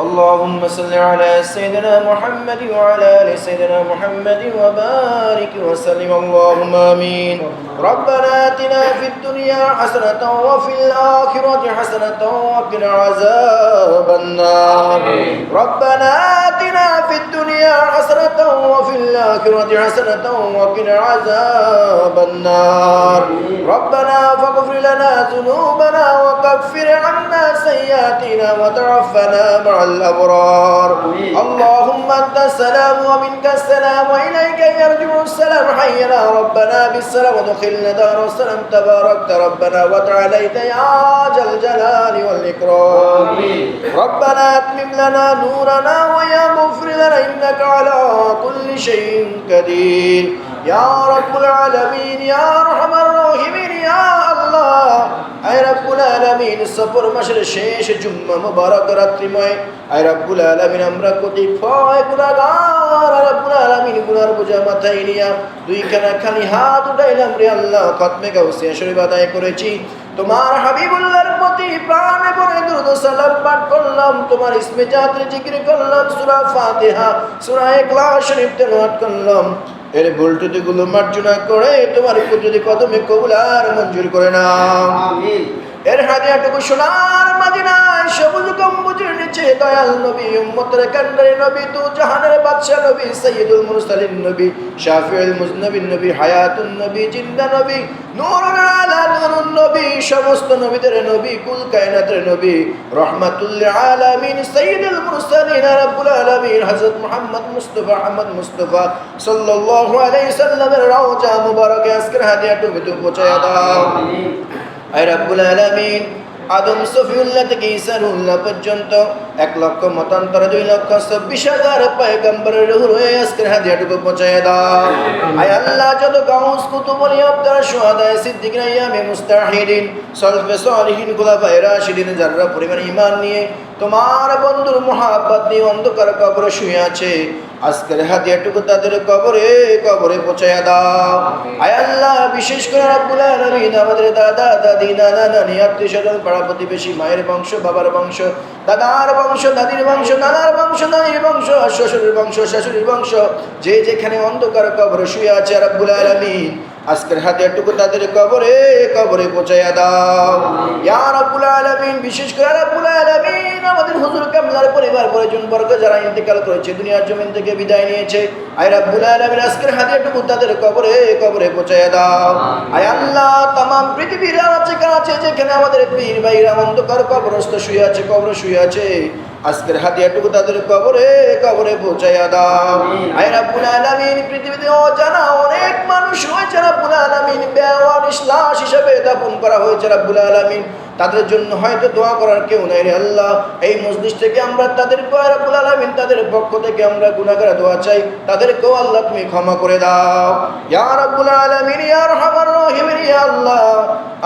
اللهم صل على سيدنا محمد وعلى آل سيدنا محمد وبارك وسلم. اللهم آمين. ربنا آتنا في الدنيا حسنة وفي الآخرة حسنة وقنا عذاب النار. ربنا في الدنيا حسنة وفي الآخرة حسنة وقنا عذاب النار. ربنا فاغفر لنا ذنوبنا وكفر عنا سيئاتنا وتوفنا مع الأبرار. اللهم أنت السلام ومنك السلام وإليك يرجع السلام. حينا ربنا بالسلام ودخلنا دار السلام. تباركت ربنا وتعاليت يا ذا الجلال والإكرام. ربنا أتمم لنا نورنا ويا مغفر لنا إنك على كل شيء قدير يا رب العالمين يا أرحم الراحمين يا الله আয় রাব্বুল আলামিন সফর মাসের শেষ জুম্মা মুবারক রাত্রিময় আয় রাব্বুল আলামিন আমরা কোটি ফয় গুনাহগার আয় রাব্বুল আলামিন গুনার বোঝা মাথায় নিয়া দুই খানা খালি হাত উঠাইলাম রে আল্লাহ খতমে গাউসিয়া শরীফ আদায় করেছি তোমার হাবিবুল্লাহর প্রতি প্রাণে পরে দ্রুত সালাম পাঠ করলাম, তোমার ইসমে জাতির জিকির করলাম, সূরা ফাতিহা, সূরা ইখলাস শরীফ তেলাওয়াত করলাম। এর ভুল ত্রুটিগুলো মার্জনা করে তোমার যদি কদমে কবুল আর মঞ্জুর করে না আমিন। এর হাদিয়াটুকু সোনার মাদিনায় সবুজ গম্বুজের নিচে দয়াল নবী, উম্মতের কান্ডারি নবী, তু জাহানের বাদশা নবী সৈয়দুল মুরসালিন নবী, শাফিউল মুজনবিন নবী, হায়াতুন নবী, জিন্দা নবী, নূরুল আলা নূরুন নবী, সমস্ত নবীদের নবী, কুল কায়নাতের নবী, রহমাতুল আলামিন সৈয়দুল মুরসালিন, রাব্বুল আলামিন, হযরত মুহাম্মদ মুস্তাফা, আহমদ মুস্তাফা সাল্লাল্লাহু আলাইহি সাল্লামের রওজা মুবারকে আজকের হাদিয়াটুকু পৌঁছায়া দাও। আমিন আয় রাব্বুল আদম সফিউল্লাহ থেকে ঈসারুল্লাহ পর্যন্ত এক লক্ষ, মতান্তর দুই লক্ষ চব্বিশ হাজার পয়গম্বরের রয়ে আজকের হাদিয়াটুকু পৌঁছায় দাও। আয় আল্লাহ, যত গাউস কুতুবলি আবদার সুহাদায় সিদ্দিক রাইয়ামে মুস্তাহিদিন, সলফে সলিহিন, গুলাফায়ে রাশিদিন, যারা পরিমাণ ঈমান নিয়ে তোমার বন্ধুর মহাব্বত নিয়ে অন্ধকার কবরে শুয়ে আছে আজকের হাদিয়াটুকু তাদের কবরে কবরে পৌঁছায় দাও। আয় আল্লাহ বিশেষ করে রাব্বুল আলামিন আমাদের দাদা দাদি নানা নানি আত্মীয় স্বজন পাড়া প্রতিবেশী মায়ের বংশ বাবার বংশ দাদার বংশ দাদির বংশ নানার বংশ নানির বংশ শ্বশুরের বংশ শাশুড়ির বংশ যে যেখানে অন্ধকার কবরে শুয়ে আছে রাব্বুল আলামিন। আজকের হাতিয়ারটুকু তাদের কবরে কবরে পৌঁছাইয়া দাও। ইয়া রাব্বুল আলামিন, বিশেষ করে রাব্বুল আলামিন, আমাদের হুজুর কামলার পরিবার পরিজন বর্গ যারা ইন্তেকাল করেছে, দুনিয়ার জমিন থেকে বিদায় নিয়েছে, আয় রাব্বুল আলামিন, আজকের হাতিয়ারটুকু তাদের কবরে কবরে পৌঁছাইয়া দাও। আয় আল্লাহ, তামাম পৃথিবীর আছে কাছে যেখানে আমাদের পীর ভাইরা অন্ধকার কবরস্থ শুয়ে আছে, কবর শুয়ে আছে, আজকের হাতিয়ারটুকু তাদের কবরে কবরে পৌঁছাইয়া দাও। আয় রাব্বুল আলামিন, পৃথিবীতে অজানা মানুষ হয়েছে রাব্বুল আলামিন বেওয়ারিশ লাশ হিসেবে দাফন করা হয়েছে রাব্বুল আলামিন। তাদের জন্য হয়তো দোয়া করার কেউ নাই রে আল্লাহ। এই মজলিস থেকে আমরা তাদের রাব্বুল আলামিন, তাদের পক্ষ থেকে আমরা গুনাহগার দোয়া চাই। তাদেরকেও আল্লাহ তুমি ক্ষমা করে দাও। ইয়া রাব্বুল আলামিন, ইয়া রহমান রহিম আল্লাহ।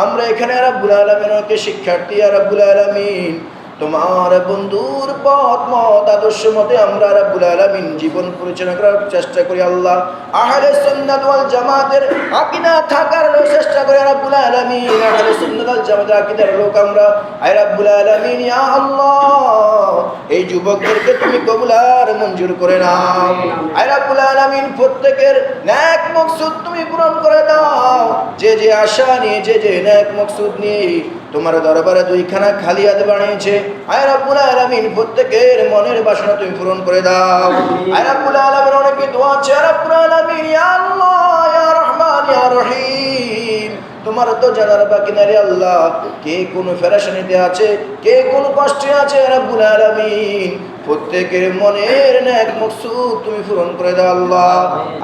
আমরা এখানে রাব্বুল আলামিনকে শিক্ষার্থী ইয়া রাব্বুল আলামিন। তোমার বন্ধুর পথ, মত, আদর্শ মতে আমরা রাব্বুল আলামিন জীবন পরিচালনা করার চেষ্টা করি আল্লাহ। আহলে সুন্নাত ওয়াল জামাতের আকীদা থাকার চেষ্টা করি রাব্বুল আলামিন। আহলে সুন্নাত ওয়াল জামাতের আকীদার লোক আমরা। আয় রাব্বুল আলামিন, ইয়া আল্লাহ, এই যুবকদেরকে তুমি কবুল আর মঞ্জুর করে নাও। আয় রাব্বুল আলামিন, প্রত্যেকের ন্যাক মকসুদ তুমি পূরণ করে দাও। যে যে আশা নিয়ে, যে যে ন্যাক মকসুদ নিয়ে তোমার দরবারে দুইখানা খালি হাত বানিয়েছে। আয় রাব্বুল আলামিন প্রত্যেকের মনের বাসনা তুমি পূরণ করে দাও। আয় রাব্বুল আলামিন অনেকে দোয়া আছে আর রাব্বুল আলামিন ইয়া আল্লাহ ইয়া রহমান ইয়া রহিম। তোমার তো জানার বাকি না রে আল্লাহ কে কোন ফেরাশানিতে আছে কে কোন কষ্টে আছে রাব্বুল আলামিন প্রত্যেকের মনের ন্যাক মকসুদ তুমি পূরণ করে দাও আল্লাহ।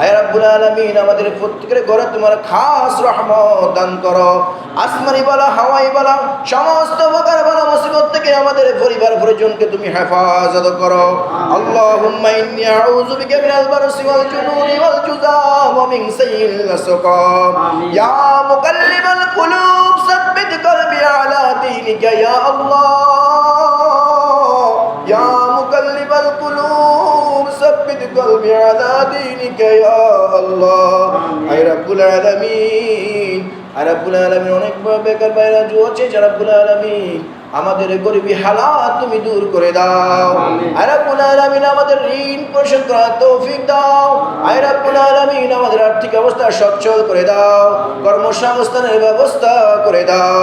আয় রাব্বুল আলামিন আমাদের প্রত্যেকের ঘরে তোমার খাস রহমত দান করো। আসমানি বালা হাওয়াই বালা সমস্ত প্রকার বালা মুসিবত থেকে আমাদের পরিবার পরিজনকে তুমি হেফাজত করো। আল্লাহুম্মা ইন্নী আউযু বিকা মিনাল বারসি ওয়াল জুনুনি ওয়াল জুযাম ওয়া মিন সাইয়্যিল আসকাম ইয়া মুকাল্লিবাল কুলুব সাব্বিত কলবি আলা দীনিকা ইয়া আল্লাহ। ইয়া সাব্বিত على دينك يا الله. আল্লাহ رب العالمين. আর আব্বুল অনেক বেকার বাইরা জুয়াছে যারা আব্বুল আলামিন আমাদের গরিবী হালাত তুমি দূর করে দাও। আর রাব্বুল আলামিন আমাদের ঋণ পরিশোধ করার তৌফিক দাও। আর রাব্বুল আলামিন আমাদের আর্থিক অবস্থা সচ্ছল করে দাও। কর্মসংস্থানের ব্যবস্থা করে দাও।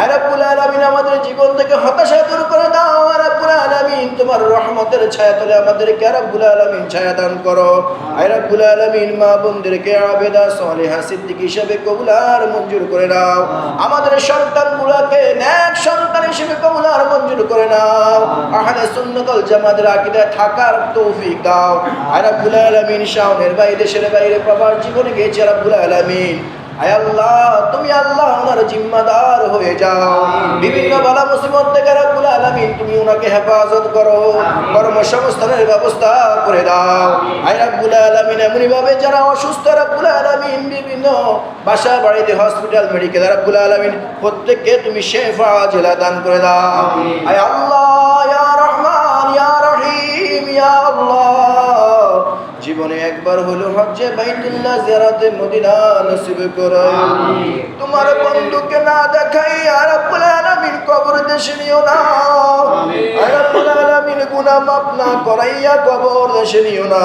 আর রাব্বুল আলামিন আমাদের জীবন থেকে হতাশা দূর করে দাও। আর রাব্বুল আলামিন তোমার রহমতের ছায়া তলে আমাদেরকে আর রাব্বুল আলামিন ছায়া দান করো। আর রাব্বুল আলামিন মা বোনদেরকে আবেদা সালেহা সিদ্দিক হিসেবে কবুলার মঞ্জুর করে নাও আমাদের সন্তানগুলোকে ন্যাক সন্তান হিসেবে কবুলার মঞ্জুর করে নাও। আহলে সুন্নাতুল জামাতের আকীদায় থাকার তৌফিক দাও। আর রাব্বুল আলামিন শাওনের বাইরে দেশের বাইরে প্রবার জীবনে গেছে রাব্বুল আলামিন। আয় আল্লাহ তুমি জিম্মাদার হয়ে যাও, বিভিন্ন বালা মুসিবত থেকে আলামিন তুমি ওনাকে হেফাজত করো, কর্মসংস্থানের ব্যবস্থা করে দাও। রাব্বুল আলামিন এমনি ভাবে যারা অসুস্থ আলামিন, বিভিন্ন বাসা বাড়িতে, হসপিটাল, মেডিকেল, রাব্বুল আলামিন, প্রত্যেককে তুমি শেফা জেলা দান করে দাও। আল্লাহ, ইয়া রহমান, ইয়া রহিম, ইয়া আল্লাহ। জীবনে একবার হলো হজ্জে বাইতুল্লাহ জিয়ারতে মদিনা নসিব করো। তোমার বন্ধুকে না দেখাই আর আলামিন কবর দেশে নিও না। গুনাহ মাফ না করাইয়া কবর দেশে নিও না।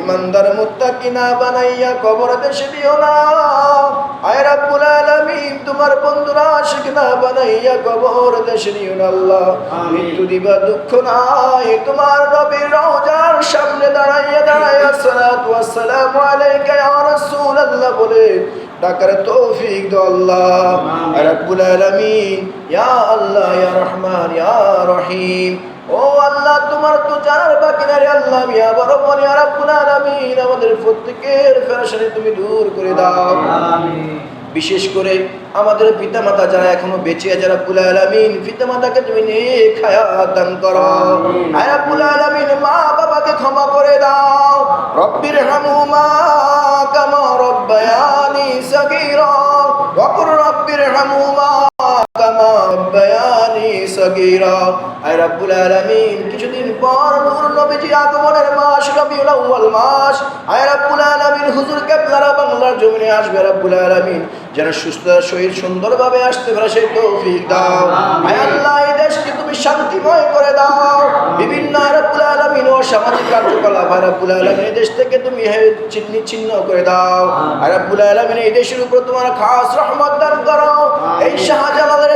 ইমানদার মুত্তাকি না বানাইয়া কবর দেশে দিও না। আয় রব্বুল আলামিন তোমার বন্ধুরা আশিক না বানাইয়া কবর দেশে নিও না আল্লাহ। মৃত্যু দিবা দুঃখ নাই। তোমার নবীর রওজার সামনে দাঁড়াইয়া দাঁড়াইয়া সালাতু ওয়াসসালামু আলাইকা ইয়া রাসূলুল্লাহ বলে ডাকার তৌফিক দো আল্লাহ। রব্বুল আলামিন ইয়া আল্লাহ ইয়া রহমান ইয়া রহিম। ও আল্লাহ তোমার তো জানার বাকি না রে আল্লাহ ইয়া বরকত ইয়া রব্বুল আলামিন আমাদের প্রত্যেকের পেরেশানি তুমি দূর করে দাও। বিশেষ করে আমাদের পিতামাতা যারা এখনও বেঁচে আছে যারা পুলা আলামিন পিতামাতাকে তুমি নেক হায়াত দান করো। আয়া পুলা আলামিন মা বাবাকে ক্ষমা করে দাও। রব্বির হামুমা কামা রব্বায়ানি সগীরা। ওয়াকুর রব্বির হামুমা কামা রব্বায়ানি সগীরা। আয় রব্বুল আলামিন, কিছুদিন পর নূর আগমনের মাস, রবিউল আউয়াল মাস। আয় রব্বুল আলামিন, হুজুর কেবলারা বাংলার জমিনে আসবে রাব্বুল আলামিন। যেন সুস্থ শরীর সুন্দরভাবে আসতে পারে সেই তৌফিক দাও। আয় আল্লাহ এই দেশকে তুমি শান্তিময় করে দাও। বিভিন্ন রাব্বুল আলামিন ও সামাজিক কার্যকলাপ আর রব্বুল আলামিন এই দেশ থেকে তুমি চিহ্ন ছিন্ন করে দাও। আর রব্বুল আলামিন এই দেশের উপর তোমার খাস রহমত দান করো। এই শাহজালালের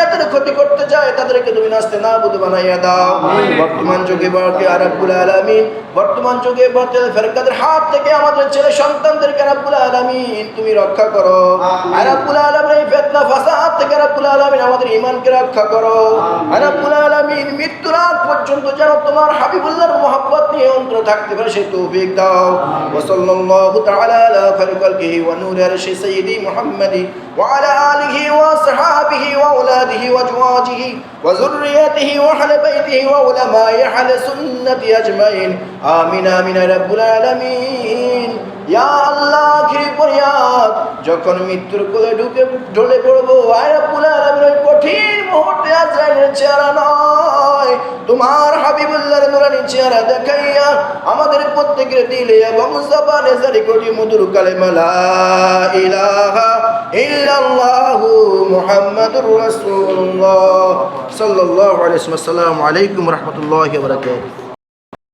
সুন্নিয়াতের ক্ষতি করতে চায় তাদেরকে তুমি নাচতে না বুধ বানাইয়া দাও। বর্তমান যুগে বর্কে আর রব্বুল আলামিন। বর্তমান যুগে ফেরকাদের হাত থেকে আমাদের ছেলে সন্তানদেরকে রব্বুল আলামিন তুমি রক্ষা করো। আর রব্বুল আলামিন এই ফিতনা ফাসাদ থেকে রব্বুল আলামিন আমাদের ঈমানকে রক্ষা করো। আর রব্বুল আলামিন মৃত্যুর আগ পর্যন্ত যেন তোমার হাবিবুল্লাহর মোহাব্বত নিয়ে অন্তর থাকতে পারে সেই তৌফিক দাও। ওয়া সাল্লাল্লাহু তাআলা আলা খালকিহি ওয়া নূরি আরশি সাইয়্যিদি মুহাম্মাদি ওয়া আলা আলিহি ওয়া আসহাবিহি ওয়া আওলাদিহি আজওয়াজিহি ওয়া যুররিয়াতিহি ওয়া আহলি বাইতিহি ওয়া উলামাই আহলি সুন্নতি আজমাইন। আমিন আমিন ইয়া আল্লাহ আখিরি ফরিয়াদ, যখন মৃত্যুর কোলে ঢুকে, ঢলে পড়ব, আয় রাব্বুল আলামিন, ওই কঠিন মুহূর্তে আজরাইলের চেহারা নয়। তোমার হাবিবুল্লাহর নুরানি চেহারা দেখাইয়া আমাদের প্রত্যেকের দিলে এবং জবানে জারি করি মধুর কালেমা, লা ইলাহা ইল্লাল্লাহু মুহাম্মাদুর রাসূলুল্লাহ সাল্লাল্লাহু আলাইহি আসসালামু আলাইকুম ওয়া রাহমাতুল্লাহি ওয়া